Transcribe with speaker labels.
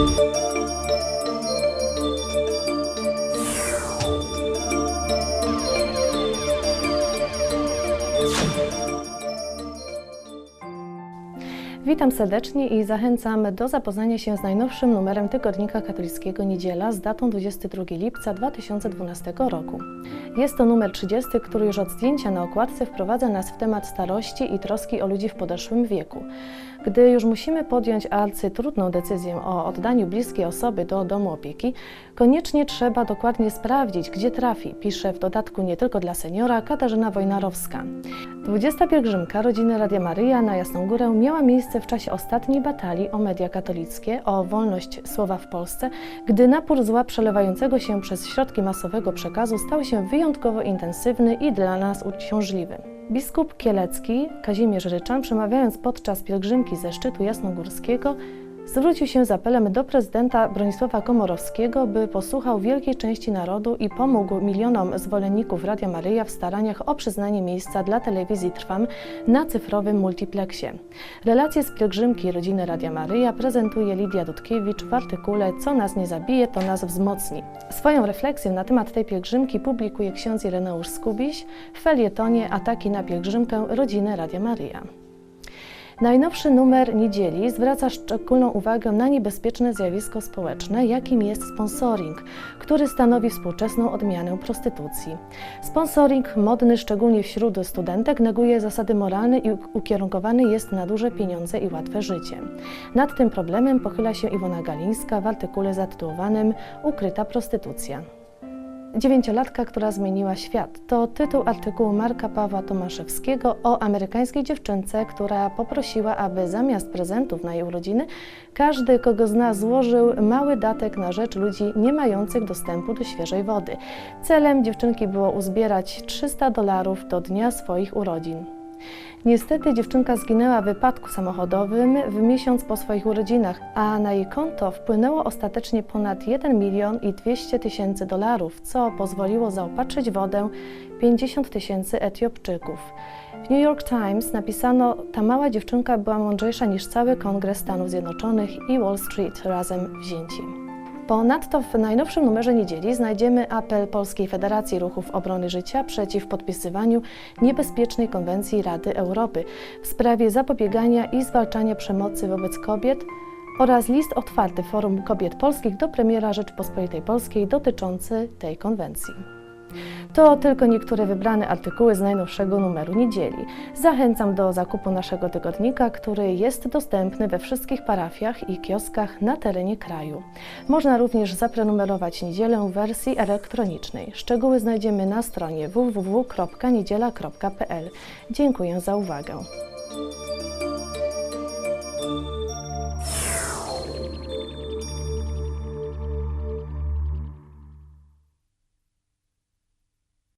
Speaker 1: Música Witam serdecznie i zachęcam do zapoznania się z najnowszym numerem Tygodnika Katolickiego Niedziela z datą 22 lipca 2012 roku. Jest to numer 30, który już od zdjęcia na okładce wprowadza nas w temat starości i troski o ludzi w podeszłym wieku. Gdy już musimy podjąć arcytrudną decyzję o oddaniu bliskiej osoby do domu opieki, koniecznie trzeba dokładnie sprawdzić, gdzie trafi, pisze w dodatku nie tylko dla seniora Katarzyna Wojnarowska. 20 pielgrzymka rodziny Radia Maryja na Jasną Górę miała miejsce w czasie ostatniej batalii o media katolickie, o wolność słowa w Polsce, gdy napór zła przelewającego się przez środki masowego przekazu stał się wyjątkowo intensywny i dla nas uciążliwy. Biskup Kielecki Kazimierz Ryczan, przemawiając podczas pielgrzymki ze szczytu jasnogórskiego, zwrócił się z apelem do prezydenta Bronisława Komorowskiego, by posłuchał wielkiej części narodu i pomógł milionom zwolenników Radia Maryja w staraniach o przyznanie miejsca dla telewizji Trwam na cyfrowym multiplexie. Relacje z pielgrzymki rodziny Radia Maryja prezentuje Lidia Dudkiewicz w artykule Co nas nie zabije, to nas wzmocni. Swoją refleksję na temat tej pielgrzymki publikuje ksiądz Ireneusz Skubiś w felietonie Ataki na pielgrzymkę rodziny Radia Maryja. Najnowszy numer niedzieli zwraca szczególną uwagę na niebezpieczne zjawisko społeczne, jakim jest sponsoring, który stanowi współczesną odmianę prostytucji. Sponsoring, modny szczególnie wśród studentek, neguje zasady moralne i ukierunkowany jest na duże pieniądze i łatwe życie. Nad tym problemem pochyla się Iwona Galińska w artykule zatytułowanym Ukryta prostytucja. Dziewięciolatka, która zmieniła świat. To tytuł artykułu Marka Pawła Tomaszewskiego o amerykańskiej dziewczynce, która poprosiła, aby zamiast prezentów na jej urodziny, każdy, kogo zna, złożył mały datek na rzecz ludzi nie mających dostępu do świeżej wody. Celem dziewczynki było uzbierać 300 dolarów do dnia swoich urodzin. Niestety dziewczynka zginęła w wypadku samochodowym w miesiąc po swoich urodzinach, a na jej konto wpłynęło ostatecznie ponad 1 milion i 200 tysięcy dolarów, co pozwoliło zaopatrzyć wodę 50 tysięcy Etiopczyków. W New York Times napisano, ta mała dziewczynka była mądrzejsza niż cały Kongres Stanów Zjednoczonych i Wall Street razem wzięci. Ponadto w najnowszym numerze niedzieli znajdziemy apel Polskiej Federacji Ruchów Obrony Życia przeciw podpisywaniu niebezpiecznej konwencji Rady Europy w sprawie zapobiegania i zwalczania przemocy wobec kobiet oraz list otwarty Forum Kobiet Polskich do premiera Rzeczypospolitej Polskiej dotyczący tej konwencji. To tylko niektóre wybrane artykuły z najnowszego numeru niedzieli. Zachęcam do zakupu naszego tygodnika, który jest dostępny we wszystkich parafiach i kioskach na terenie kraju. Można również zaprenumerować niedzielę w wersji elektronicznej. Szczegóły znajdziemy na stronie www.niedziela.pl. Dziękuję za uwagę.